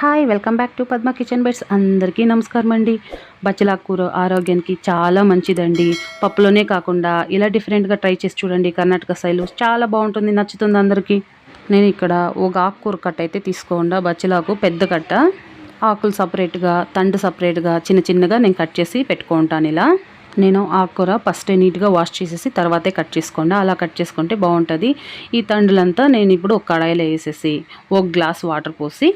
Hi welcome back to Padma kitchen beds. అందరికీ నమస్కారం అండి. బచ్చలాకు కూర ఆరోగ్యానికి చాలా మంచిదండి. పప్పులోనే కాకుండా ఇలా డిఫరెంట్గా ట్రై చేసి చూడండి. కర్ణాటక స్టైల్ చాలా బాగుంటుంది నచ్చుతుంది అందరికీ. నేను ఇక్కడ ఒక ఆకుకూర కట్ట అయితే తీసుకోకుండా బచ్చలాకు పెద్ద కట్ట. ఆకులు సపరేట్గా తండు సపరేట్గా చిన్న చిన్నగా నేను కట్ చేసి పెట్టుకుంటాను ఇలా. నేను ఆకుకూర ఫస్ట్ నీట్గా వాష్ చేసేసి తర్వాతే కట్ చేసుకోండి. అలా కట్ చేసుకుంటే బాగుంటుంది. ఈ తండులంతా నేను ఇప్పుడు ఒక కడాయిలో వేసేసి ఒక గ్లాస్ వాటర్ పోసి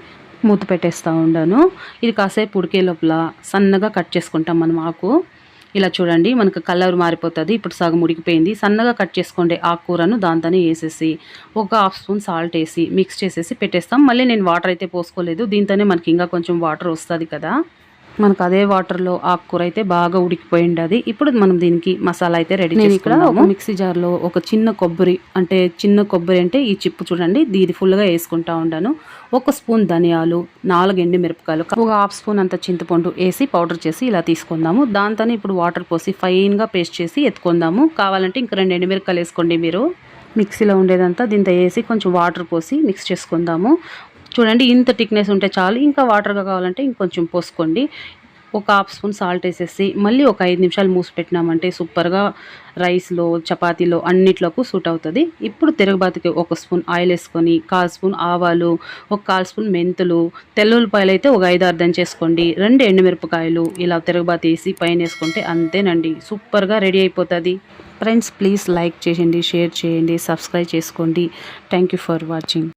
మూత పెట్టేస్తూ ఉండాను. ఇది కాసేపు ఉడికే లోపల సన్నగా కట్ చేసుకుంటాం మనం ఆకు. ఇలా చూడండి మనకు కలర్ మారిపోతుంది. ఇప్పుడు సగం ఉడికిపోయింది. సన్నగా కట్ చేసుకోండి ఆకుకూరను. దాంతోనే వేసేసి ఒక హాఫ్ స్పూన్ సాల్ట్ వేసి మిక్స్ చేసేసి పెట్టేస్తాం. మళ్ళీ నేను వాటర్ అయితే పోసుకోలేదు. దీంతోనే మనకి ఇంకా కొంచెం వాటర్ వస్తుంది కదా. మనకు అదే వాటర్లో ఆకుకూర అయితే బాగా ఉడికిపోయి ఉండదు ఇప్పుడు మనం దీనికి మసాలా అయితే రెడీ నేను ఇక్కడ ఒక మిక్సీ జార్లో ఒక చిన్న కొబ్బరి అంటే చిన్న కొబ్బరి అంటే ఈ చిప్పు చూడండి దీది ఫుల్గా వేసుకుంటా ఉండాను. ఒక స్పూన్ ధనియాలు నాలుగు ఎండు మిరపకాయలు ఒక హాఫ్ స్పూన్ అంత చింతపండు వేసి పౌడర్ చేసి ఇలా తీసుకుందాము. దాంతోనే ఇప్పుడు వాటర్ పోసి ఫైన్గా పేస్ట్ చేసి ఎత్తుకుందాము. కావాలంటే ఇంక రెండు ఎండు మిరపకాయలు వేసుకోండి మీరు. మిక్సీలో ఉండేదంతా దీంతో వేసి కొంచెం వాటర్ పోసి మిక్స్ చేసుకుందాము. చూడండి ఇంత థిక్నెస్ ఉంటే చాలు. ఇంకా వాటర్గా కావాలంటే ఇంకొంచెం పోసుకోండి. ఒక హాఫ్ స్పూన్ సాల్ట్ వేసేసి మళ్ళీ ఒక ఐదు నిమిషాలు మూసి పెట్టినామంటే సూపర్గా రైస్లో చపాతీలో అన్నిట్లోకి సూట్ అవుతుంది. ఇప్పుడు తిరగబాతికి ఒక స్పూన్ ఆయిల్ వేసుకొని కాల్ స్పూన్ ఆవాలు ఒక కాల్ స్పూన్ మెంతులు తెల్లుల్లిపాయలు అయితే ఒక ఐదు అర్థం చేసుకోండి. రెండు ఎండుమిరపకాయలు ఇలా తిరగబాతి వేసి పైన వేసుకుంటే అంతేనండి. సూపర్గా రెడీ అయిపోతుంది. ఫ్రెండ్స్ ప్లీజ్ లైక్ చేయండి షేర్ చేయండి సబ్స్క్రైబ్ చేసుకోండి. Thank for watching